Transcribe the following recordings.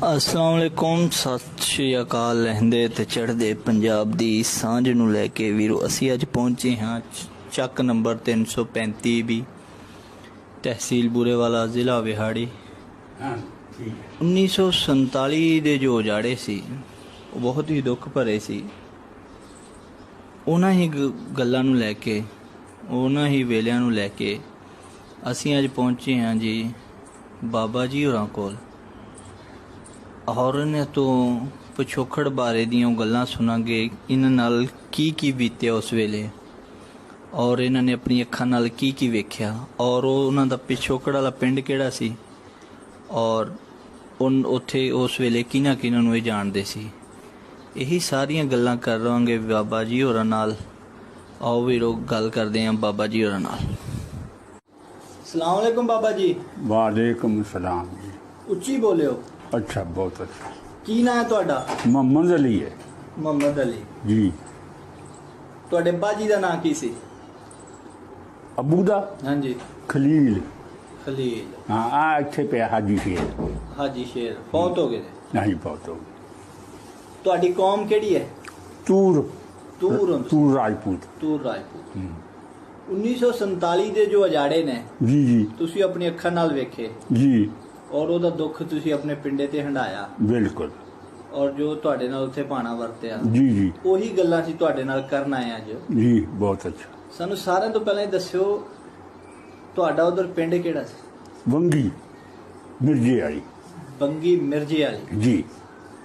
ਅਸਲਾਮ ਵਾਲੇਕੁਮ ਸਤਿ ਸ਼੍ਰੀ ਅਕਾਲ ਲਹਿੰਦੇ ਤੇ ਚੜ੍ਹਦੇ ਪੰਜਾਬ ਦੀ ਸਾਂਝ ਨੂੰ ਲੈ ਕੇ ਵੀਰੋ ਅਸੀਂ ਅੱਜ ਪਹੁੰਚੇ ਹਾਂ ਚੱਕ ਨੰਬਰ 335 ਵੀ ਤਹਿਸੀਲ ਬੂਰੇਵਾਲਾ ਜ਼ਿਲ੍ਹਾ ਵਿਹਾੜੀ। ਹਾਂ ਠੀਕ ਹੈ। 1947 ਦੇ ਜੋ ਉਜਾੜੇ ਸੀ ਉਹ ਬਹੁਤ ਹੀ ਦੁੱਖ ਭਰੇ ਸੀ। ਉਹਨਾਂ ਹੀ ਗੱਲਾਂ ਨੂੰ ਲੈ ਕੇ ਉਹਨਾਂ ਹੀ ਵੇਲਿਆਂ ਨੂੰ ਲੈ ਕੇ ਅਸੀਂ ਅੱਜ ਪਹੁੰਚੇ ਹਾਂ ਜੀ ਬਾਬਾ ਜੀ ਹੋਰਾਂ ਕੋਲ। ਔਰ ਇਹਨਾਂ ਤੋਂ ਪਿਛੋਕੜ ਬਾਰੇ ਦੀਆਂ ਗੱਲਾਂ ਸੁਣਾਂਗੇ ਇਹਨਾਂ ਨਾਲ ਕੀ ਕੀ ਬੀਤਿਆ ਉਸ ਵੇਲੇ? ਔਰ ਇਹਨਾਂ ਨੇ ਆਪਣੀ ਅੱਖਾਂ ਨਾਲ ਕੀ ਕੀ ਵੇਖਿਆ? ਔਰ ਉਹ ਉਹਨਾਂ ਦਾ ਪਿਛੋਕੜ ਵਾਲਾ ਪਿੰਡ ਕਿਹੜਾ ਸੀ? ਔਰ ਉਨ ਉੱਥੇ ਉਸ ਵੇਲੇ ਕਿਹਨਾਂ ਕਿਹਨਾਂ ਨੂੰ ਇਹ ਜਾਣਦੇ ਸੀ? ਇਹੀ ਸਾਰੀਆਂ ਗੱਲਾਂ ਕਰ ਰਹਾਂਗੇ ਬਾਬਾ ਜੀ ਹੋਰਾਂ ਨਾਲ। ਆਓ ਵੀਰੋ ਗੱਲ ਕਰਦੇ ਹਾਂ ਬਾਬਾ ਜੀ ਹੋਰਾਂ ਨਾਲ। ਸਲਾਮ ਅਲੈਕੁਮ ਬਾਬਾ ਜੀ। ਵਾਲੇਕੁਮ ਸਲਾਮ ਜੀ। ਉੱਚੀ ਬੋਲਿਓ। ਅੱਛਾ ਬਹੁਤ ਅੱਛਾ। ਕੀ ਨਾਂ ਹੈ ਤੁਹਾਡਾ? ਮੁਹੰਮਦ ਅਲੀ ਹੈ। ਮੁਹੰਮਦ ਅਲੀ। ਜੀ। ਤੁਹਾਡੇ ਬਾਜੀ ਦਾ ਨਾਂ ਕੀ ਸੀ? ਅਬੂ ਦਾ? ਹਾਂਜੀ। ਖਲੀਲ। ਖਲੀਲ। ਹਾਂ ਆ ਇੱਥੇ ਪਿਆ ਹਾਜੀ ਸ਼ੇਰ। ਹਾਜੀ ਸ਼ੇਰ ਬਹੁਤ ਹੋ ਗਏ ਨੇ। ਨਹੀਂ ਬਹੁਤ ਹੋ ਤੁਹਾਡੀ ਕੌਮ ਕਿਹੜੀ ਹੈ? ਤੂਰ। ਤੂਰ ਹੁੰਦੀ- ਤੂਰ ਰਾਜਪੂਤ। ਤੂਰ ਰਾਜਪੂਤ। ਹੂੰ। 1947 ਦੇ ਜੋ ਅਜਾੜੇ ਨੇ ਜੀ ਜੀ। ਤੁਸੀਂ ਆਪਣੀ ਅੱਖਾਂ ਨਾਲ ਵੇਖੇ। ਜੀ। ਔਰ ਉਹਦਾ ਦੁੱਖ ਤੁਸੀਂ ਆਪਣੇ ਪਿੰਡੇ ਤੇ ਹੰਡਾਇਆ। ਬਿਲਕੁਲ। ਔਰ ਜੋ ਤੁਹਾਡੇ ਨਾਲ ਉੱਥੇ ਪਾਣਾ ਵਰਤਿਆ। ਜੀ ਜੀ। ਉਹੀ ਗੱਲਾਂ ਸੀ ਤੁਹਾਡੇ ਨਾਲ ਕਰਨ ਆਏ ਅੱਜ ਜੀ। ਬਹੁਤ ਅੱਛਾ। ਸਾਨੂੰ ਸਾਰਿਆਂ ਤੋਂ ਪਹਿਲਾਂ ਇਹ ਦੱਸਿਓ ਤੁਹਾਡਾ ਉਧਰ ਪਿੰਡ ਕਿਹੜਾ ਸੀ? ਵੰਗੀ ਮਿਰਜੇ ਵਾਲੀ। ਬੰਗੀ ਮਿਰਜੇ ਵਾਲੀ। ਜੀ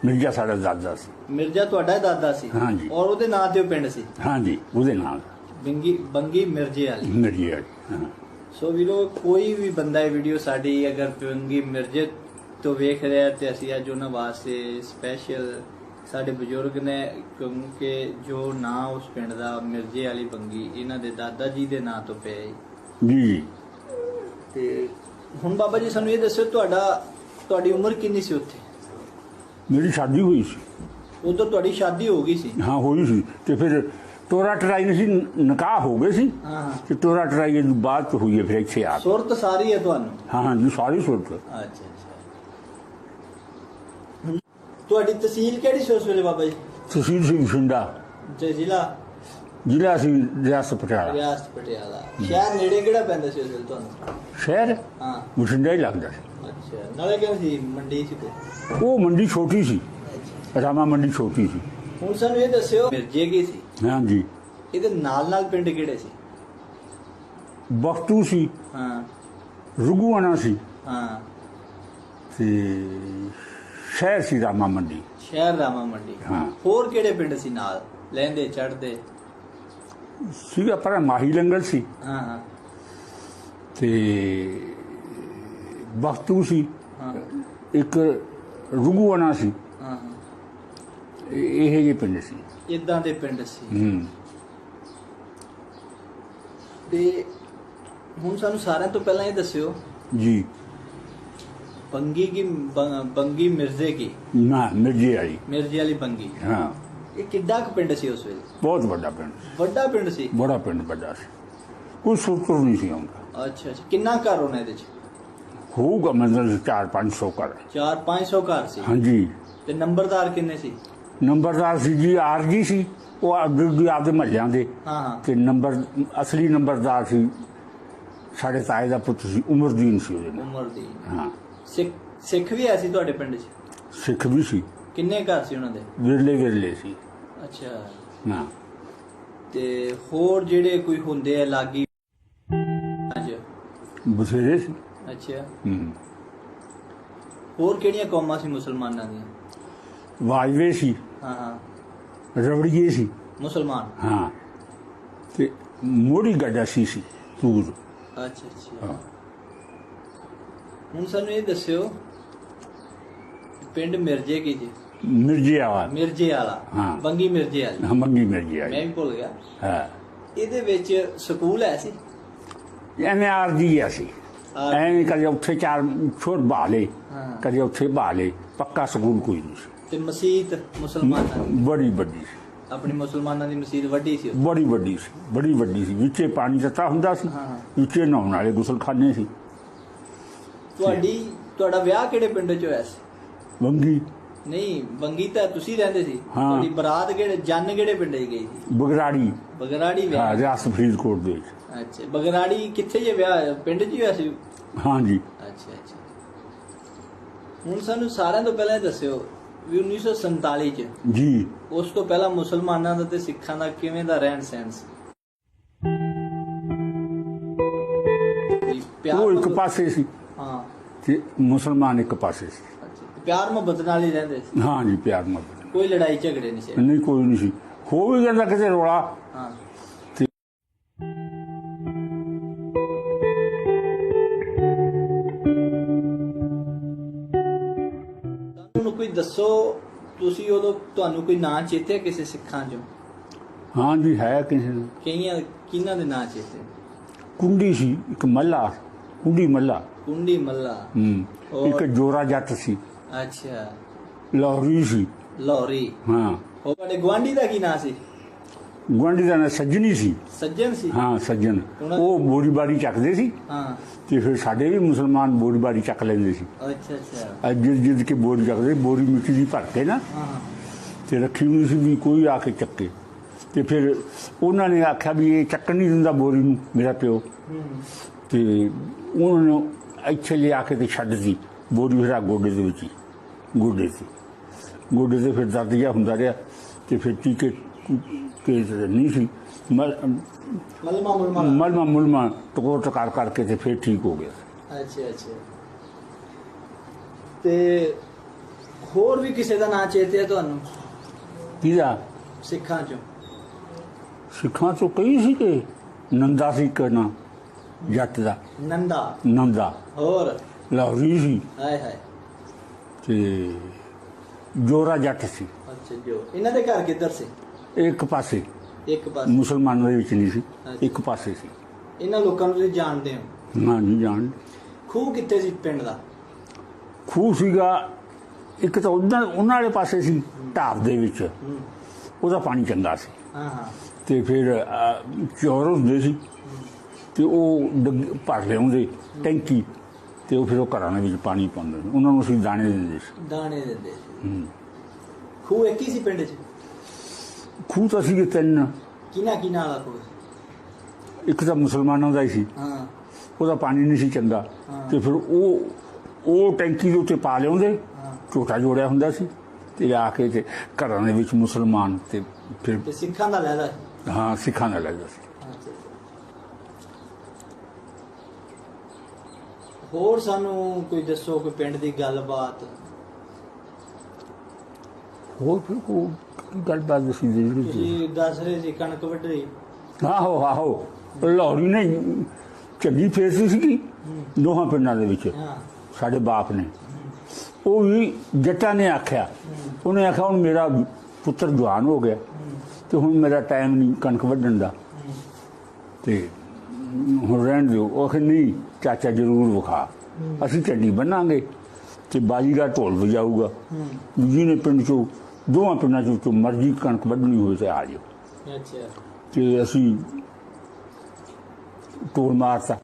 ਮਿਰਜਾ ਸਾਡਾ ਦਾਦਾ ਸੀ। ਮਿਰਜਾ ਤੁਹਾਡਾ ਦਾਦਾ ਸੀ? ਹਾਂਜੀ। ਔਰ ਉਹਦੇ ਨਾਂ ਤੇ ਉਹ ਪਿੰਡ ਸੀ? ਹਾਂਜੀ ਉਹਦੇ ਨਾਲ। ਬੰਗੀ ਬੰਗੀ ਮਿਰਜੇ ਵਾਲੀ। ਮਿਰਜੇ ਵਾਲੀ ਹਾਂ। ਸੋ ਵੀਰੋ ਕੋਈ ਵੀ ਬੰਦਾ ਇਹ ਵੀਡੀਓ ਸਾਡੀ ਅਗਰ ਬੰਗੀ ਮਿਰਜੇ ਤੋਂ ਵੇਖ ਰਿਹਾ ਤੇ ਅਸੀਂ ਅੱਜ ਉਹਨਾਂ ਵਾਸਤੇ ਸਪੈਸ਼ਲ ਸਾਡੇ ਬਜ਼ੁਰਗ ਨੇ ਕਿਉਂਕਿ ਜੋ ਨਾਂ ਉਸ ਪਿੰਡ ਦਾ ਮਿਰਜੇ ਵਾਲੀ ਬੰਗੀ ਇਹਨਾਂ ਦੇ ਦਾਦਾ ਜੀ ਦੇ ਨਾਂ ਤੋਂ ਪਿਆ ਜੀ। ਜੀ। ਤੇ ਹੁਣ ਬਾਬਾ ਜੀ ਸਾਨੂੰ ਇਹ ਦੱਸੋ ਤੁਹਾਡਾ ਤੁਹਾਡੀ ਉਮਰ ਕਿੰਨੀ ਸੀ ਉੱਥੇ? ਮੇਰੀ ਸ਼ਾਦੀ ਹੋਈ ਸੀ। ਉਧਰ ਤੁਹਾਡੀ ਸ਼ਾਦੀ ਹੋ ਗਈ ਸੀ। ਹਾਂ ਹੋਈ ਸੀ। ਤੇ ਫਿਰ ਤੋਰਾ ਟਰਾਈ ਨਹੀਂ ਸੀ ਨਿਕਾਹ ਹੋ ਗਏ ਸੀ ਹਾਂ ਤੇ ਤੋਰਾ ਟਰਾਈ ਤੋਂ ਬਾਅਦ ਚ ਹੋਈ ਹੈ ਫਿਰ ਇੱਥੇ ਆ ਕੇ। ਸੁਰਤ ਸਾਰੀ ਹੈ ਤੁਹਾਨੂੰ? ਹਾਂ ਹਾਂ ਜੀ ਸਾਰੀ ਸੁਰਤ। ਅੱਛਾ ਅੱਛਾ। ਤੁਹਾਡੀ ਤਹਿਸੀਲ ਕਿਹੜੀ ਸੀ ਉਸ ਵੇਲੇ ਬਾਬਾ ਜੀ? ਤਹਿਸੀਲ ਸੀ ਬਠਿੰਡਾ। ਜੇ ਜ਼ਿਲ੍ਹਾ? ਜ਼ਿਲ੍ਹਾ ਸੀ ਰਿਆਸਤ ਪਟਿਆਲਾ। ਰਿਆਸਤ ਪਟਿਆਲਾ। ਸ਼ਹਿਰ ਨੇੜੇ ਕਿਹੜਾ ਪੈਂਦਾ ਸੀ ਉਸ ਵੇਲੇ ਤੁਹਾਨੂੰ? ਸ਼ਹਿਰ? ਹਾਂ। ਬਠਿੰਡਾ ਹੀ ਲੱਗਦਾ ਸੀ। ਅੱਛਾ ਨਾਲੇ ਕਿਹੜੀ ਸੀ ਮੰਡੀ ਸੀ ਕੋਈ? ਉਹ ਮੰਡੀ ਛੋਟੀ ਸੀ। ਰਾਮਾ ਮੰਡੀ ਛੋਟੀ ਸੀ। ਹੁਣ ਸਾਨੂੰ ਇਹ ਦੱਸਿਓ ਮਿਰਜੇ ਕੀ ਸੀ? ਹਾਂ ਜੀ ਇਹਦੇ ਨਾਲ ਨਾਲ ਪਿੰਡ ਕਿਹੜੇ ਸੀ? ਬਖਤੂ ਸੀ। ਹਾਂ। ਰੁਗੂਆਣਾ ਸੀ। ਹਾਂ। ਤੇ ਸ਼ਹਿਰ ਸੀ ਰਾਮਾ ਮੰਡੀ। ਸ਼ਹਿਰ ਰਾਮਾ ਮੰਡੀ। ਹਾਂ। ਹੋਰ ਕਿਹੜੇ ਪਿੰਡ ਸੀ ਨਾਲ? ਲੈਂਦੇ ਚੜਦੇ ਸੀਗਾ ਪਰ ਮਾਹੀ ਲੰਗਰ ਸੀ। ਹਾਂ ਹਾਂ। ਤੇ ਬਖਤੂ ਸੀ। ਹਾਂ। ਇੱਕ ਰੁਗੂਆਣਾ ਸੀ। ਇਹ ਜਿਹੇ ਪਿੰਡ ਸੀ। ਇਦਾਂ ਦੇ ਪਿੰਡ ਸੀ। ਹੂੰ। ਤੇ ਹੁਣ ਸਾਨੂੰ ਸਾਰਿਆਂ ਤੋਂ ਪਹਿਲਾਂ ਇਹ ਦੱਸਿਓ। ਜੀ। ਬੰਗੀ ਕੀ ਬੰਗੀ ਮਿਰਜ਼ੇ ਕੀ? ਨਾ ਮਿਰਜੇ ਵਾਲੀ ਮਿਰਜ਼ੇ ਵਾਲੀ ਬੰਗੀ। ਹਾਂ। ਇਹ ਕਿੱਡਾ ਕੁ ਪਿੰਡ ਸੀ ਉਸ ਵੇਲੇ? ਬਹੁਤ ਵੱਡਾ ਪਿੰਡ ਸੀ। ਵੱਡਾ ਪਿੰਡ ਸੀ? ਬੜਾ ਪਿੰਡ ਵੱਡਾ ਸੀ। ਕੋਈ ਸੁਰਤੁਰ ਨਹੀਂ ਸੀ ਆਉਂਦਾ। ਅੱਛਾ ਅੱਛਾ। ਕਿੰਨਾ ਘਰ ਹੋਣਾ ਇਹਦੇ ਚ? ਹੋਊਗਾ ਮਤਲਬ 4-500 ਕਰ 4-500 ਘਰ ਸੀ। ਹਾਂਜੀ। ਤੇ ਨੰਬਰਦਾਰ ਕਿੰਨੇ ਸੀ? ਨੰਬਰਦਾਰ ਸੀ ਜੀ ਆਰਜੀ ਸੀ ਉਹ ਅੱਗੇ ਆਪਦੇ ਮਹੱਲਿਆਂ ਦੇ। ਹਾਂ ਹਾਂ। ਤੇ ਨੰਬਰ ਅਸਲੀ ਨੰਬਰਦਾਰ ਸੀ ਸਾਡੇ ਤਾਏ ਦਾ ਪੁੱਤ ਸੀ ਉਮਰਦੀਨ ਸੀ ਉਹਦੇ ਨਾਲ। ਉਮਰ ਦੀ ਹਾਂ। ਸਿੱਖ ਸਿੱਖ ਵੀ ਐ ਸੀ ਤੁਹਾਡੇ ਪਿੰਡ 'ਚ? ਸਿੱਖ ਵੀ ਸੀ। ਕਿੰਨੇ ਘਰ ਸੀ ਉਹਨਾਂ ਦੇ? ਵਿਰਲੇ ਵਿਰਲੇ ਸੀ। ਅੱਛਾ। ਹਾਂ। ਤੇ ਹੋਰ ਜਿਹੜੇ ਕੋਈ ਹੁੰਦੇ ਆ ਲਾਗੀ ਬਥੇਰੇ ਸੀ। ਅੱਛਾ। ਹੂੰ। ਹੋਰ ਕਿਹੜੀਆਂ ਕੌਮਾਂ ਸੀ ਮੁਸਲਮਾਨਾਂ ਦੀਆਂ? ਵਾਜਵੇ ਸੀ। ਹਾਂ ਹਾਂ। ਰਵੜੀਏ ਸੀ। ਮੁਸਲਮਾਨ। ਹਾਂ। ਤੇ ਮੋੜੀ ਗੱਡਾ ਸੀ ਸੀ ਤੂਰ। ਅੱਛਾ ਅੱਛਾ। ਹਾਂ। ਹੁਣ ਸਾਨੂੰ ਇਹ ਦੱਸਿਓ ਪਿੰਡ ਮਿਰਜੇ ਕੀ ਜੀ? ਮਿਰਜੇ ਆਵਾ ਮਿਰਜੇ ਵਾਲਾ ਹਾਂ। ਬੰਗੀ ਮਿਰਜੇ ਵਾਲੀ ਹਮੰਗੀ ਮਿਰਜੇ ਮੈਂ ਆਈ ਵੀ ਭੁੱਲ ਗਿਆ। ਹਾਂ। ਇਹਦੇ ਵਿੱਚ ਸਕੂਲ ਹੈ ਸੀ? ਐਵੇਂ ਆਰਜੀ ਗਿਆ ਸੀ। ਐਵੇਂ ਕਦੇ ਉੱਥੇ ਚਾਰ ਛੋਟ ਬਾਲੇ। ਕਦੇ ਉੱਥੇ ਬਾਲੇ ਪੱਕਾ ਸਕੂਲ ਕੋਈ ਨਹੀਂ ਸੀ। ਤੇ ਮਸਜਿਦ ਮੁਸਲਮਾਨਾਂ ਦੀ। ਬੜੀ ਵੱਡੀ ਸੀ। ਆਪਣੀ ਮੁਸਲਮਾਨਾਂ ਦੀ ਮਸਜਿਦ ਵੱਡੀ ਸੀ ਬੜੀ ਵੱਡੀ ਸੀ ਬੜੀ ਵੱਡੀ ਸੀ। ਵਿੱਚੇ ਪਾਣੀ ਦਿੱਤਾ ਹੁੰਦਾ ਸੀ ਹਾਂ, ਹਾਂ। ਵਿੱਚੇ ਨਹਾਉਣ ਵਾਲੇ ਗੁਸਲਖਾਨੇ ਸੀ। ਤੁਹਾਡੀ ਤੁਹਾਡਾ ਵਿਆਹ ਕਿਹੜੇ ਪਿੰਡ 'ਚ ਹੋਇਆ ਸੀ? ਵੰਗੀ। ਨਹੀਂ ਬੰਗੀ ਤਾਂ ਤੁਸੀਂ ਰਹਿੰਦੇ ਸੀ। ਹਾਂ। ਤੁਹਾਡੀ ਬਰਾਤ ਕਿਹੜੇ ਜਨ ਕਿਹੜੇ ਪਿੰਡ 'ਚ ਗਈ ਸੀ? ਬਗਰਾੜੀ। ਬਗਰਾੜੀ ਹਾਂ ਵਿਆਹ। ਰਿਆਸਤ ਫਰੀਦਕੋਟ ਦੇ ਵਿੱਚ। ਅੱਛਾ ਬਗਰਾੜੀ ਕਿੱਥੇ ਜੇ ਵਿਆਹ ਹੋਇਆ? ਪਿੰਡ 'ਚ ਹੀ ਹੋਇਆ ਸੀ? ਹਾਂਜੀ ਅੱਛਾ ਅੱਛਾ। ਹੁਣ ਸਾਨੂੰ ਸਾਰਿਆਂ ਤੋਂ ਪਹਿਲਾਂ ਇਹ ਦੱਸਿਓ ਵੀ 1947 ਚ। ਜੀ। ਉਸ ਤੋਂ ਪਹਿਲਾਂ ਮੁਸਲਮਾਨਾਂ ਦਾ ਤੇ ਸਿੱਖਾਂ ਦਾ ਕਿਵੇਂ ਦਾ ਰਹਿਣ ਸਹਿਣ ਸੀ? ਉਹ ਇੱਕ ਪਾਸੇ ਸੀ। ਹਾਂ। ਤੇ ਮੁਸਲਮਾਨ ਇੱਕ ਪਾਸੇ ਸੀ। ਪਿਆਰ ਮੁਹੱਬਤ ਨਾਲ ਹੀ ਰਹਿੰਦੇ ਸੀ? ਹਾਂਜੀ ਪਿਆਰ ਮੁਹੱਬਤ ਕੋਈ ਲੜਾਈ ਝਗੜੇ ਨਹੀਂ ਸੀ? ਨਹੀਂ ਕੋਈ ਨਹੀਂ ਸੀ। ਹੋ ਵੀ ਜਾਂਦਾ ਕਿਤੇ ਰੋਲਾ। ਤੁਸੀਂ ਉਦੋਂ ਤੁਹਾਨੂੰ ਕੋਈ ਨਾਂ ਚੇਤੇ ਕਿਸੇ ਸਿੱਖਾਂ ਚੋਂ? ਹਾਂਜੀ ਹੈ ਕਿਸੇ ਕਈਆਂ ਕਿਹਨਾਂ ਦੇ ਨਾਂ ਚੇਤੇ? ਕੁੰਡੀ ਸੀ ਇੱਕ ਮੱਲਾ ਕੁੰਡੀ ਮੱਲਾ। ਕੁੰਡੀ ਮੱਲਾ। ਹੂੰ ਇੱਕ ਜੋਰਾ ਜੱਟ ਸੀ। ਅੱਛਾ। ਲਾਹੌਰੀ ਸੀ। ਲਾਹੌਰੀ। ਹਾਂ। ਉਹ ਤੁਹਾਡੇ ਗਵਾਂਢੀ ਦਾ ਕੀ ਨਾਂ ਸੀ? ਗੁਆਂਢੀ ਦਾ ਨਾਂ ਸੱਜਣੀ ਸੀ। ਸੱਜਣ ਸੀ? ਹਾਂ ਸੱਜਣ। ਉਹਨਾਂ- ਉਹ ਬੋਰੀ ਬਾਰੀ ਚੱਕਦੇ ਸੀ ਹਾਂ। ਤੇ ਫਿਰ ਸਾਡੇ ਵੀ ਮੁਸਲਮਾਨ ਬੋਰੀ ਬਾਰੀ ਚੱਕ ਲੈਂਦੇ ਸੀ। ਅੱਛਾ ਅੱਛਾ। ਅੱਜ ਜਿੱਦ ਜਿੱਦ ਕੇ ਬੋਰੀ ਚੱਕਦੇ ਬੋਰੀ ਮਿੱਟੀ ਦੀ ਭਰ ਕੇ ਨਾ ਹਾਂ। ਤੇ ਰੱਖੀ ਹੋਈ ਸੀ ਵੀ ਕੋਈ ਆ ਕੇ ਚੱਕੇ। ਤੇ ਫਿਰ ਉਹਨਾਂ ਨੇ ਆਖਿਆ ਵੀ ਇਹ ਚੱਕਣ ਨਹੀਂ ਦਿੰਦਾ ਬੋਰੀ ਨੂੰ ਮੇਰਾ ਪਿਓ। ਹੂੰ। ਤੇ ਉਹਨਾਂ ਨੂੰ ਇੱਥੇ ਲਿਆ ਕੇ ਤੇ ਛੱਡ ਦਿੱਤੀ ਬੋਰੀ ਫਿਰ ਗੋਡੇ ਦੇ ਵਿੱਚ ਹੀ ਗੋਡੇ ਤੇ। ਗੋਡੇ ਤੇ ਫਿਰ ਦਰਦ ਜਿਹਾ ਹੁੰਦਾ ਰਿਹਾ ਤੇ ਫਿਰ ਟੀਕੇ ਕੇ ਨਹੀਂ ਸੀ। ਮਲ ਮਲਮਾ ਮਲਮਾ ਮਲਮਾ ਮੁਲਮਾ ਟਕੋਰ ਟਕਾਰ ਕਰਕੇ ਤੇ ਫਿਰ ਠੀਕ ਹੋ ਗਿਆ। ਅੱਛਾ ਅੱਛਾ। ਤੇ ਹੋਰ ਵੀ ਕਿਸੇ ਦਾ ਨਾਂ ਚੇਤੇ ਹੈ ਤੁਹਾਨੂੰ? ਕਿਹਦਾ? ਸਿੱਖਾਂ ਚੋਂ। ਸਿੱਖਾਂ ਚੋਂ ਕਈ ਸੀ ਕਿ ਨੰਦਾ ਸੀ ਕਰਨਾ ਜੱਟ ਦਾ। ਨੰਦਾ। ਨੰਦਾ। ਹੋਰ? ਲਾਹੌਰੀ ਸੀ। ਹਾਏ ਹਾਏ। ਤੇ ਜੋਰਾ ਜੱਟ ਸੀ। ਅੱਛਾ ਜੋ ਇਹਨਾਂ ਦੇ ਘਰ ਕਿੱਧਰ ਸੀ? ਇੱਕ ਪਾਸੇ। ਇੱਕ ਪਾਸ। ਮੁਸਲਮਾਨਾਂ ਦੇ ਵਿੱਚ ਨਹੀਂ ਸੀ ਇੱਕ ਪਾਸੇ ਸੀ। ਇਹਨਾਂ ਲੋਕਾਂ ਨੂੰ ਤੁਸੀਂ ਜਾਣਦੇ ਹੋ? ਨਹੀਂ ਜਾਣ ਖੂਹ ਕਿੱਥੇ ਸੀ ਪਿੰਡ ਦਾ? ਖੂਹ ਸੀਗਾ ਇੱਕ ਤਾਂ ਉਹਨਾਂ ਉਹਨਾਂ ਵਾਲੇ ਪਾਸੇ ਸੀ ਢਾਬ ਦੇ ਵਿੱਚ। ਹੂੰ। ਉਹਦਾ ਪਾਣੀ ਚੰਗਾ ਸੀ। ਹਾਂ ਹਾਂ। ਤੇ ਫਿਰ ਅਹ, ਚੌਰ ਹੁੰਦੇ ਸੀ। ਤੇ ਉਹ ਡੱਗ- ਭਰ ਲਿਆਉਂਦੇ ਟੈਂਕੀ। ਤੇ ਉਹ ਫਿਰ ਉਹ ਘਰਾਂ ਦੇ ਵਿੱਚ ਪਾਣੀ ਪਾਉਂਦੇ ਸੀ। ਉਹਨਾਂ ਨੂੰ ਅਸੀਂ ਦਾਣੇ ਦਿੰਦੇ ਸੀ। ਦਾਣੇ ਦਿੰਦੇ ਸੀ। ਖੂਹ ਇੱਕ ਹੀ ਸੀ ਪਿੰਡ 'ਚ? ਖੂਹ ਤਾਂ ਸੀਗੇ ਤਿੰਨ। ਕਿਨਾ ਕਿਨਾ ਵਾਲਾ ਖੂਹ? ਸੀ? ਇੱਕ ਤਾਂ ਮੁਸਲਮਾਨਾਂ ਦਾ ਹੀ ਸੀ। ਹਾਂ। ਉਹਦਾ ਪਾਣੀ ਨਹੀਂ ਸੀ ਚੰਗਾ। ਤੇ ਫਿਰ ਉਹ ਉਹ ਟੈਂਕੀ ਦੇ ਉੱਤੇ ਪਾ ਲਿਆਉਂਦੇ। ਹਾਂ। ਝੋਟਾ ਜੋੜਿਆ ਹੁੰਦਾ ਸੀ। ਤੇ ਆ ਕੇ ਤੇ ਘਰਾਂ ਦੇ ਵਿੱਚ ਮੁਸਲਮਾਨ ਤੇ ਫਿਰ ਤੇ ਸਿੱਖਾਂ ਦਾ ਲੈਦਾ ਹਾਂ ਸਿੱਖਾਂ ਦਾ ਲੱਗਦਾ ਸੀ। ਹੋਰ ਸਾਨੂੰ ਕੋਈ ਦੱਸੋ ਕੋਈ ਪਿੰਡ ਦੀ ਗੱਲਬਾਤ? ਹੋਰ ਫਿਰ ਉਹ ਗੱਲਬਾਤ ਦੱਸੀ ਦੀ ਜਿਹੜੀ ਤੁਸੀਂ ਦੱਸ ਰਹੇ ਸੀ ਕਣਕ ਵੱਢ ਰਹੀ। ਆਹੋ ਆਹੋ। ਲਾਹੌਰੀ ਨੇ ਚੰਗੀ ਫੇਸੀ ਸੀਗੀ ਦੋਹਾਂ ਪਿੰਡਾਂ ਦੇ ਵਿੱਚ। ਸਾਡੇ ਬਾਪ ਨੇ। ਉਹ ਵੀ ਜੱਟਾਂ ਨੇ ਆਖਿਆ। ਉਹਨੇ ਆਖਿਆ ਹੁਣ ਮੇਰਾ ਪੁੱਤਰ ਜਵਾਨ ਹੋ ਗਿਆ ਤੇ ਹੁਣ ਮੇਰਾ ਟਾਈਮ ਨਹੀਂ ਕਣਕ ਵੱਢਣ ਦਾ। ਤੇ ਹੁਣ ਰਹਿਣ ਦਿਓ। ਉਹ ਆਖੇ ਨਹੀਂ ਚਾਚਾ ਜ਼ਰੂਰ ਵਿਖਾ। ਅਸੀਂ ਝੰਡੀ ਬੰਨਾਂਗੇ ਤੇ ਬਾਜੀਗਾ ਢੋਲ ਵਜਾਊਗਾ। ਹੂੰ। ਜਿਹਨੇ ਪਿੰਡ ਚੋਂ ਦੋਵਾਂ ਪਿੰਡਾਂ ਚੋਂ ਜੋ ਮਰਜ਼ੀ ਕਣਕ ਵੱਢਣੀ ਹੋਵੇ ਤੇ ਆ ਜਾਓ। ਅੱਛਾ। ਤੇ ਅਸੀਂ ਢੋਲ ਮਾਰਤਾ।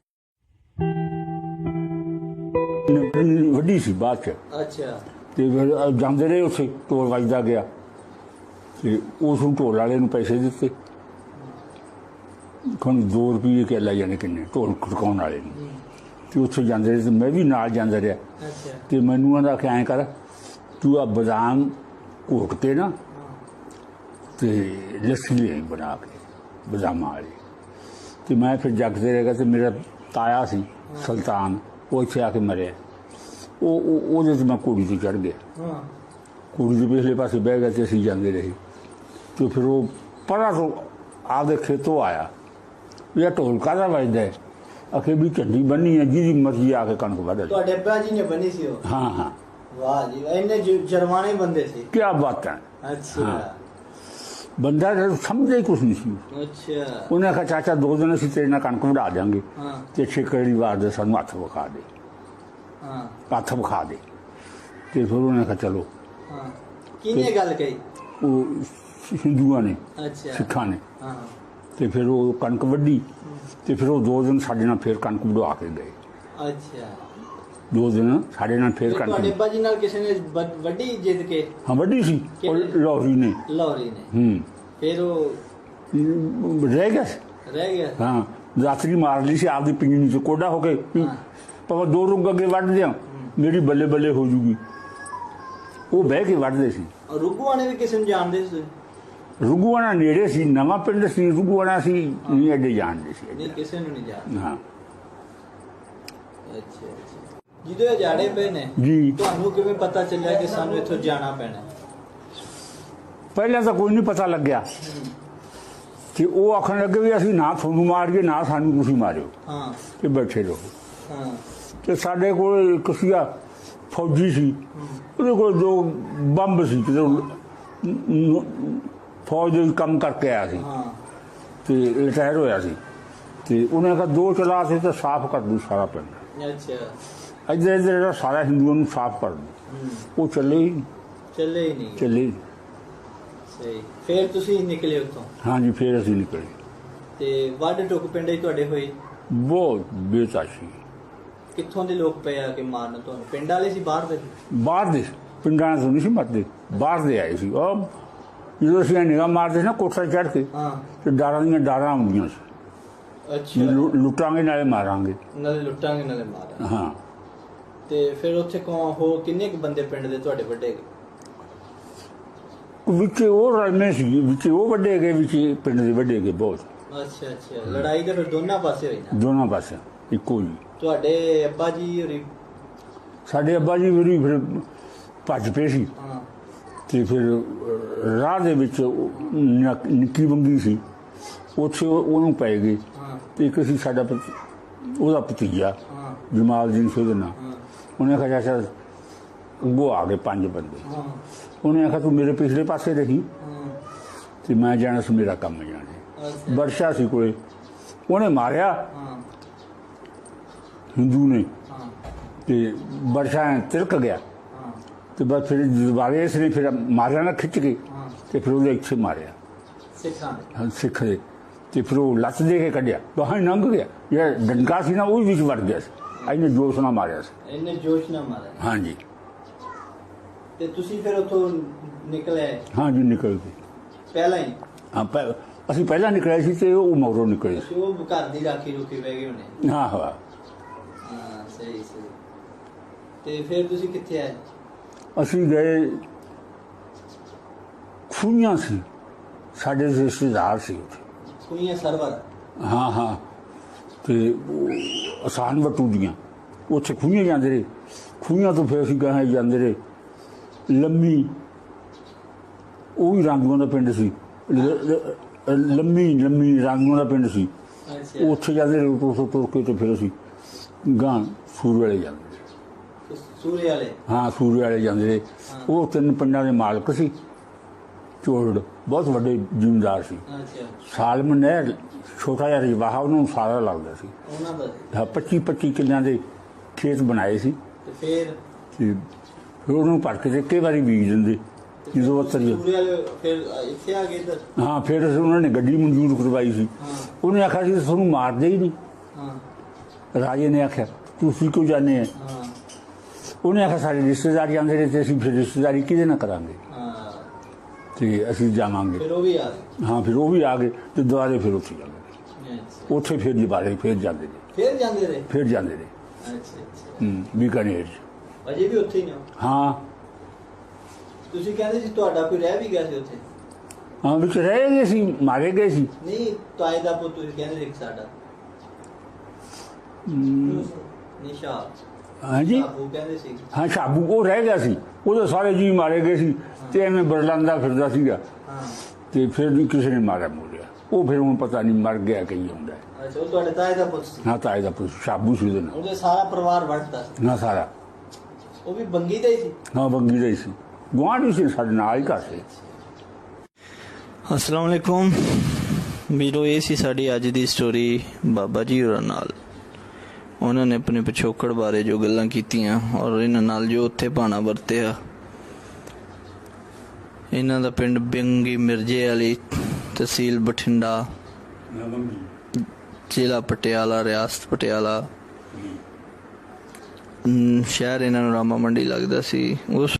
ਵੱਡੀ ਸੀ ਬਾਅਦ ਚ। ਅੱਛਾ। ਤੇ ਫਿਰ ਜਾਂਦੇ ਰਹੇ ਉੱਥੇ ਢੋਲ ਵੱਜਦਾ ਗਿਆ। ਤੇ ਉਸ ਨੂੰ ਢੋਲ ਵਾਲੇ ਨੂੰ ਪੈਸੇ ਦਿੱਤੇ। ਕੋਣ 2 ਰੁਪਏ ਕੇ ਲੈ ਜਾਣੇ ਕਿੰਨੇ ਢੋਲ ਖੜਕਾਉਣ ਵਾਲੇ ਨੂੰ। ਤੇ ਉੱਥੇ ਜਾਂਦੇ ਰਹੇ ਮੈਂ ਵੀ ਨਾਲ ਜਾਂਦਾ ਰਿਹਾ। ਅੱਛਾ। ਤੇ ਮੈਨੂੰ ਆਂਦਾ ਕਿ ਐਂ ਕਰ ਤੂੰ ਆ ਬਦਾਮ ਘੋਟ ਕੇ ਨਾ ਤੇ ਲੱਸੀ ਲਈ ਬਣਾ ਕੇ ਬਦਾਮਾਂ ਵਾਲੀ। ਤੇ ਮੈਂ ਫਿਰ ਜਗਦੇ ਰਹਿ ਗਿਆ ਤੇ ਮੇਰਾ ਤਾਇਆ ਸੀ ਸੁਲਤਾਨ ਉਹ ਇੱਥੇ ਆ ਕੇ ਮਰਿਆ। ਉਹ ਉਹ- ਉਹਦੇ ਤੇ ਮੈਂ ਕੁੜੀ ਤੇ ਚੜ ਗਿਆ। ਕੁੜੀ ਦੇ ਪਿਛਲੇ ਪਾਸੇ ਬਹਿ ਗਿਆ ਤੇ ਅਸੀਂ ਜਾਂਦੇ ਰਹੇ। ਤੇ ਫਿਰ ਉਹ ਪਰਾਂ ਤੋਂ ਆਪਦੇ ਖੇਤੋਂ ਆਇਆ। ਇਹ ਢੋਲ ਕਾਹਦਾ ਵੱਜਦਾ ਅਖੇ ਵੀ ਝੰਡੀ ਬੰਨੀ ਹੈ ਜਿਹਦੀ ਮਰਜ਼ੀ ਆ ਕੇ ਕਣਕ ਵੱਢ ਲੈ। ਤੁਹਾਡੇ ਅੱਬਾ ਜੀ ਨੇ ਬਣੀ ਸੀ ਉਹ? ਹਾਂ ਹਾਂ। ਵਾਹ ਜੀ ਜ- ਜਰਮਾਨੇ ਬੰਦੇ ਸੀ। ਕੀ ਬਾਤ ਹੈ। ਅੱਛਾ। ਬੰਦਾ ਹੀ ਕੁਛ ਨਹੀਂ ਸੀ। ਅੱਛਾ। ਉਹਨੇ ਆਖਿਆ ਚਾਚਾ ਦੋ ਦਿਨ ਅਸੀਂ ਤੇਰੇ ਨਾਲ ਕਣਕ ਵਢਾ ਦਿਆਂਗੇ। ਹਾਂ। ਤੇ ਛੇਕੜੀ ਵਾਰ ਦੇ ਸਾਨੂੰ ਹੱਥ ਵਿਖਾ ਦੇ। ਹਾਂ। ਹੱਥ ਵਿਖਾ ਦੇ। ਤੇ ਫਿਰ ਉਹਨੇ ਆਖਿਆ ਚਲੋ। ਹਾਂ। ਕਿਹਨੇ ਗੱਲ ਕਹੀ? ਉਹ ਹਿੰਦੂਆਂ ਨੇ ਅੱਛਾ। ਸਿੱਖਾਂ ਨੇ। ਹਾਂ। ਤੇ ਫਿਰ ਉਹ ਕਣਕ ਵੱਢੀ। ਤੇ ਫਿਰ ਉਹ ਦੋ ਦਿਨ ਸਾਡੇ ਨਾਲ ਫਿਰ ਕਣਕ ਵਢਵਾ ਕੇ ਗਏ। ਅੱਛਾ। ਦੋ ਦਿਨ ਸਾਡੇ ਨਾਲ ਫੇਰ ਫਿਰ ਤੁਹਾਡੇ ਕੰਟੀਨਿਊ ਅੱਬਾ ਜੀ ਨਾਲ ਕਿਸੇ ਨੇ ਵ- ਵੱਡੀ ਜਿੱਦ ਕੇ? ਹਾਂ ਵੱਡੀ ਸੀ ਉਹ ਕਿਹੜੇ? ਲਾਹੌਰੀ ਨੇ। ਲਾਹੌਰੀ ਨੇ। ਹੂੰ। ਫਿਰ ਉਹ ਰਹਿ ਗਿਆ ਸੀ। ਰਹਿ ਗਿਆ? ਹਾਂ ਦਾਤਰੀ ਮਾਰ ਲਈ ਸੀ ਆਪਦੀ ਪਿੰਗਣੀ ਚ ਕੋਡਾ ਹੋ ਕੇ। ਹਾਂ। ਪਰ ਦੋ ਰੁੱਗ ਅੱਗੇ ਵੱਢ ਦਿਆਂ ਮੇਰੀ ਬੱਲੇ ਬੱਲੇ ਹੋ ਜੂਗੀ। ਉਹ ਬਹਿ ਕੇ ਵੱਢਦੇ ਸੀ। ਔਰ ਰੁਗੂਆਣੇ ਵੀ ਕਿਸੇ ਨੂੰ ਜਾਣਦੇ ਸੀ ਰੁਗੂਆਣਾ ਨੇੜੇ ਸੀ ਨਵਾਂ ਪਿੰਡ ਸੀ ਰੁਗੂਆਣਾ ਸੀ ਨਹੀਂ ਅੱਡੇ ਜਾਣਦੇ ਸੀ। ਨਹੀਂ ਕਿਸੇ ਨੂੰ ਨਹੀਂ ਜਾਣਦੇ। ਹਾਂ। ਅੱਛਾ ਅੱਛਾ। ਜਦੋਂ ਇਹ ਜਾੜੇ ਪਏ ਨੇ ਜੀ। ਤੁਹਾਨੂੰ ਕਿਵੇਂ ਪਤਾ ਚੱਲਿਆ ਕਿ ਸਾਨੂੰ ਇੱਥੋਂ ਜਾਣਾ ਪੈਣਾ? ਪਹਿਲਾਂ ਤਾਂ ਕੋਈ ਨਹੀਂ ਪਤਾ ਲੱਗਿਆ। ਕਿ ਉਹ ਆਖਣ ਲੱਗੇ ਵੀ ਅਸੀਂ ਨਾ ਤੁਹਾਨੂੰ ਮਾਰੀਏ ਨਾ ਸਾਨੂੰ ਤੁਸੀਂ ਮਾਰਿਓ। ਹਾਂ। ਤੇ ਬੈਠੇ ਰਹੋ। ਹਾਂ। ਤੇ ਸਾਡੇ ਕੋਲ ਇੱਕ ਸੀਗਾ ਫੌਜੀ ਸੀ। ਉਹਦੇ ਕੋਲ ਦੋ ਬੰਬ ਸੀ ਤੇ ਉਹ ਨ- ਨ- ਫੌਜ ਦੇ ਕੰਮ ਕਰਕੇ ਆਇਆ ਸੀ। ਹਾਂ। ਤੇ ਰਿਟਾਇਰ ਹੋਇਆ ਸੀ। ਤੇ ਉਹਨੇ ਕਿਹਾ ਦੋ ਚਲਾ ਸੀ ਤਾਂ ਸਾਫ਼ ਕਰ ਦੂ ਸਾਰਾ ਪਿੰਡ। ਅੱਛਾ। ਇੱਧਰ ਇੱਧਰ ਜਿਹੜਾ ਸਾਰਾ ਹਿੰਦੂਆਂ ਨੂੰ ਸਾਫ਼ ਕਰ ਦੂ ਉਹ ਚੱਲੇ ਹੀ ਨਹੀਂ, ਚੱਲੇ ਹੀ ਨਹੀਂ। ਚੱਲੇ ਹੀ। ਸਹੀ। ਫਿਰ ਤੁਸੀਂ ਨਿਕਲੇ ਉੱਥੋਂ? ਹਾਂਜੀ ਫੇਰ ਅਸੀਂ ਨਿਕਲੇ। ਤੇ ਵੱਡ ਟੁੱਕ ਪਿੰਡ ਹੀ ਤੁਹਾਡੇ ਹੋਏ? ਬਹੁਤ ਬੇਤਾਸ਼ੀ। ਕਿੱਥੋਂ ਦੇ ਲੋਕ ਪਏ ਆ ਕਿ ਮਾਰਨ ਤੁਹਾਨੂੰ? ਪਿੰਡ ਵਾਲੇ ਸੀ ਬਾਹਰ ਦੇ ਬਾਹਰ ਦੇ ਪਿੰਡਾਂ ਤੋਂ ਨਹੀਂ ਸੀ ਮਰਦੇ। ਬਾਹਰ ਦੇ ਆਏ ਸੀ। ਉਹ ਜਦੋਂ ਅਸੀਂ ਨਿਗਾਹ ਮਾਰਦੇ ਸੀ ਨਾ ਕੋਠਾ ਚੜ੍ਹ ਕੇ ਹਾਂ। ਤੇ ਡਾਰਾਂ ਦੀਆਂ ਡਾਰਾਂ ਆਉਂਦੀਆਂ ਸੀ। ਵੀ ਅੱਛਾ। ਲੁ- ਲੁੱਟਾਂਗੇ ਨਾਲੇ ਮਾਰਾਂਗੇ। ਨਾਲੇ ਲੁੱਟਾਂਗੇ ਨਾਲੇ ਮਾਰਾਂਗੇ। ਹਾਂ। ਤੇ ਫਿਰ ਉੱਥੇ ਕੌਣ ਹੋ ਕਿੰਨੇ ਕੁ ਬੰਦੇ ਪਿੰਡ ਦੇ ਤੁਹਾਡੇ ਵੱਡੇ ਵਿੱਚ ਉਹ ਰਲਮੇ ਸੀ ਵਿੱਚ ਉਹ ਵੱਡੇ ਗਏ ਵਿੱਚ ਪਿੰਡ ਦੇ ਵੱਡੇ ਗਏ ਬਹੁਤ। ਅੱਛਾ ਅੱਛਾ। ਲੜਾਈ ਫਿਰ ਦੋਨਾਂ ਪਾਸੇ ਹੋਈ ਨਾ? ਦੋਨਾਂ ਪਾਸੇ ਇੱਕੋ ਹੀ। ਤੁਹਾਡੇ ਅੱਬਾ ਜੀ ਹੋਰੀ? ਸਾਡੇ ਅੱਬਾ ਜੀ ਮੇਰੀ ਫਿਰ ਭੱਜ ਪਏ ਸੀ। ਤੇ ਫਿਰ ਰਾਹ ਦੇ ਵਿੱਚ ਨਿੱਕੀ ਬੰਗੀ ਸੀ। ਉੱਥੇ ਉਹ- ਉਹਨੂੰ ਪੈ ਗਏ। ਹਾਂ। ਤੇ ਇੱਕ ਸੀ ਸਾਡਾ ਉਹਦਾ ਭਤੀਜਾ ਜਮਾਲ ਜੀ ਸੀ ਉਹਦਾ ਨਾਂ ਹਾਂ। ਉਹਨੇ ਕਿਹਾ ਚਾਚਾ ਅੱਗੋਂ ਆ ਗਏ ਪੰਜ ਬੰਦੇ। ਉਹਨੇ ਆਖਿਆ ਤੂੰ ਮੇਰੇ ਪਿਛਲੇ ਪਾਸੇ ਰਹੀ ਤੇ ਮੈਂ ਜਾਣਾ ਸੀ ਮੇਰਾ ਕੰਮ ਜਾਣੇ ਵਰਸ਼ਾ ਸੀ ਕੋਲੇ। ਉਹਨੇ ਮਾਰਿਆ। ਹਿੰਦੂ ਨੇ। ਤੇ ਵਰਸ਼ਾ ਤਿਲਕ ਗਿਆ। ਤੇ ਬਸ ਫਿਰ ਦੁਬਾਰੇ ਇਸ ਨੇ ਫਿਰ ਮਾਰਿਆ ਨਾ ਖਿੱਚ ਕੇ। ਤੇ ਫਿਰ ਉਹਦੇ ਇੱਥੇ ਮਾਰਿਆ। ਸਿੱਖਾਂ ਹਾਂ, ਸਿੱਖ ਦੇ। ਤੇ ਫਿਰ ਉਹ ਲੱਤ ਦੇ ਕੇ ਕੱਢਿਆ। ਬਾਹਾਂ ਹੀ ਲੰਘ ਗਿਆ। ਇਹ ਡੰਕਾ ਸੀ ਨਾ ਉਹ ਵੀ ਵਿੱਚ ਵੜ ਗਿਆ ਸੀ। ਇਹਨੇ ਜੋਸ਼ ਨਾਲ ਮਾਰਿਆ ਸੀ। ਇਹਨੇ ਜੋਸ਼ ਨਾ ਮਾਰਿਆ। ਹਾਂਜੀ। ਤੇ ਤੁਸੀਂ ਫਿਰ ਉੱਥੋਂ ਨਿਕਲੇ? ਹਾਂਜੀ ਨਿਕਲ ਗਏ। ਪਹਿਲਾਂ ਹੀ? ਹਾਂ ਪਹਿ- ਅਸੀਂ ਪਹਿਲਾਂ ਨਿਕਲੇ ਸੀ ਤੇ ਉਹ ਮਗਰੋਂ ਨਿਕਲੇ ਸੀ। ਉਹ ਘਰ ਦੀ ਰਾਖੀ ਰੁਕੀ ਬਹਿ ਗਏ ਹੋਣੇ। ਹਾਂ ਹਾਂ। ਹਾਂ ਸਹੀ ਸਹੀ। ਤੇ ਫਿਰ ਤੁਸੀਂ ਕਿੱਥੇ ਆਏ? ਅਸੀਂ ਗਏ ਖੂਹੀਆਂ ਸੀ। ਸਾਡੇ ਰਿਸ਼ਤੇਦਾਰ ਸੀ ਉੱਥੇ। ਸਰਵਰ? ਹਾਂ ਹਾਂ। ਤੇ ਉਹ ਆਸਾਨ ਵਟੂ ਦੀਆਂ। ਉੱਥੇ ਖੂਹੀਆਂ ਜਾਂਦੇ ਰਹੇ। ਖੂਹੀਆਂ ਤੋਂ ਫਿਰ ਅਸੀਂ ਗਾਹਾਂ ਜਾਂਦੇ ਰਹੇ। ਲੰਮੀ ਉਹ ਵੀ ਰਾਂਗੂਆਂ ਦਾ ਪਿੰਡ ਸੀ। ਲੰਮੀ ਲੰਮੀ ਰਾਂਗੂਆਂ ਦਾ ਪਿੰਡ ਸੀ। ਉੱਥੇ ਜਾਂਦੇ ਰਹੇ ਉੱਥੋਂ ਤੁਰ ਕੇ ਤੇ ਫਿਰ ਅਸੀਂ ਗਾਂ ਸੂਰ ਵਾਲੇ ਜਾਂਦੇ। ਸੂਰੇ ਵਾਲੇ? ਹਾਂ ਸੂਰ ਵਾਲੇ ਜਾਂਦੇ ਰਹੇ। ਉਹ ਤਿੰਨ ਪਿੰਡਾਂ ਦੇ ਮਾਲਕ ਸੀ। ਚੋੜ ਬਹੁਤ ਵੱਡੇ ਜ਼ਿਮੀਂਦਾਰ ਸੀ। ਅੱਛਾ। ਸਾਲਮ ਨਹਿਰ ਛੋਟਾ ਜਿਹਾ ਰਜਵਾਹਾ ਉਹਨੂੰ ਸਾਰਾ ਲੱਗਦਾ ਸੀ। ਉਹਨਾਂ ਦਾ। ਹਾਂ 25 25 ਕਿੱਲਿਆਂ ਦੇ ਖੇਤ ਬਣਾਏ ਸੀ। ਤੇ ਫਿਰ? ਤੇ ਫਿਰ ਉਹਨੂੰ ਭਰ ਕੇ ਤੇ ਕਈ ਵਾਰੀ ਬੀਜ ਦਿੰਦੇ। ਜਦੋਂ ਉਹ ਤਰੀ ਸੂਰੇ ਵਾਲੇ ਫਿਰ ਇੱਥੇ ਆ ਗਏ ਇੱਧਰ? ਹਾਂ ਫਿਰ ਉਹਨਾਂ ਨੇ ਗੱਡੀ ਮਨਜ਼ੂਰ ਕਰਵਾਈ ਸੀ। ਉਹਨੇ ਆਖਿਆ ਸੀ ਤੁਹਾਨੂੰ ਮਾਰਦੇ ਹੀ ਨਹੀਂ। ਹਾਂ। ਰਾਜੇ ਨੇ ਆਖਿਆ ਤੁਸੀਂ ਕਿਉਂ ਜਾਣੇ ਆ ਹਾਂ। ਉਹਨੇ ਆਖਿਆ ਸਾਡੇ ਰਿਸ਼ਤੇਦਾਰ ਜਾਂਦੇ ਨੇ ਤੇ ਅਸੀਂ ਫਿਰ ਰਿਸ਼ਤੇਦਾਰੀ ਕਿਹਦੇ ਨਾਲ ਕਰਾਂਗੇ? ਤੇ ਅਸੀਂ ਜਾਵਾਂਗੇ। ਫਿਰ ਉਹ ਵੀ ਆ ਗਏ। ਹਾਂ ਫਿਰ ਉਹ ਵੀ ਆ ਗਏ ਤੇ ਦੁਬਾਰੇ ਫਿਰ ਉੱਥੇ ਜਾਂਦੇ। ਉੱਥੇ ਫਿਰ ਦੁਬਾਰੇ ਫਿਰ ਜਾਂਦੇ ਨੇ ਫਿਰ ਜਾਂਦੇ ਰਹੇ? ਫਿਰ ਜਾਂਦੇ ਨੇ ਅੱਛਾ ਅੱਛਾ। ਹੂੰ ਬੀਕਾਨੇਰ। ਅਜੇ ਵੀ ਉੱਥੇ ਹੀ ਨੇ ਹਾਂ। ਤੁਸੀਂ ਕਹਿੰਦੇ ਸੀ ਤੁਹਾਡਾ ਕੋਈ ਰਹਿ ਵੀ ਗਿਆ ਸੀ ਉੱਥੇ? ਹਾਂ ਵਿੱਚ ਰਹਿ ਗਏ ਸੀ ਮਾਰੇ ਗਏ ਸੀ। ਨਹੀਂ ਤਾਏ ਦਾ ਪੁੱਤ ਤੁਸੀਂ ਕਹਿੰਦੇ ਸੀ ਕਿ ਸਾਡਾ। ਨਿਸ਼ਾ ਹਾਂਜੀ? ਕਹਿੰਦੇ ਸੀ। ਹਾਂ ਸ਼ਾਬੂ ਉਹ ਰਹਿ ਗਿਆ ਸੀ। ਉਹਦੇ ਸਾਰੇ ਜੀ ਮਾਰੇ ਗਏ ਸੀ ਤੇ ਐਵੇਂ ਬਰਲੰਦਾ ਫਿਰਦਾ ਸੀਗਾ। ਹਾਂ। ਤੇ ਫਿਰ ਵੀ ਕਿਸੇ ਨੇ ਮਾਰਿਆ ਮੋਰਿਆ। ਉਹ ਫਿਰ ਹੁਣ ਪਤਾ ਨਹੀਂ ਮਰ ਗਿਆ ਕਈ ਹੁੰਦਾ। ਹੈ। ਅੱਛਾ ਉਹ ਤੁਹਾਡੇ ਤਾਏ ਦਾ ਪੁੱਤ ਸੀ? ਨਾ ਤਾਂ ਇਹਦਾ ਪੁੱਤ ਸ਼ਾਬੂ ਸੀ ਉਹਦੇ ਨਾਲ। ਉਹਦੇ ਸਾਰਾ ਪਰਿਵਾਰ ਵੜਦਾ ਸੀ? ਨਾ ਸਾਰਾ। ਉਹ ਵੀ ਬੰਗੀ ਦਾ ਹੀ ਸੀ? ਨਾ ਬੰਗੀ ਦਾ ਹੀ ਸੀ। ਗੁਆਂਢੀ ਸੀ ਸਾਡੇ ਨਾਲ ਹੀ ਘਰ ਸੀ। ਅਸਲਾਮ ਅਲੈਕੁਮ। ਵੀਰੋ ਇਹ ਸੀ ਸਾਡੀ ਅੱਜ ਦੀ ਸਟੋਰੀ ਬਾਬਾ ਜੀ ਹੋਰਾਂ ਨਾਲ। ਉਹਨਾਂ ਨੇ ਆਪਣੇ ਪਿਛੋਕੜ ਬਾਰੇ ਜੋ ਗੱਲਾਂ ਕੀਤੀਆਂ ਔਰ ਇਹਨਾਂ ਨਾਲ ਜੋ ਉੱਥੇ ਭਾਣਾ ਵਰਤਿਆ। ਇਹਨਾਂ ਦਾ ਪਿੰਡ ਬਿੰਗੀ ਮਿਰਜੇ ਵਾਲੀ ਤਹਿਸੀਲ ਬਠਿੰਡਾ। ਜ਼ਿਲ੍ਹਾ ਪਟਿਆਲਾ, ਰਿਆਸਤ ਪਟਿਆਲਾ। ਸ਼ਹਿਰ ਇਹਨਾਂ ਨੂੰ ਰਾਮਾ ਮੰਡੀ ਲੱਗਦਾ ਸੀ। ਉਸ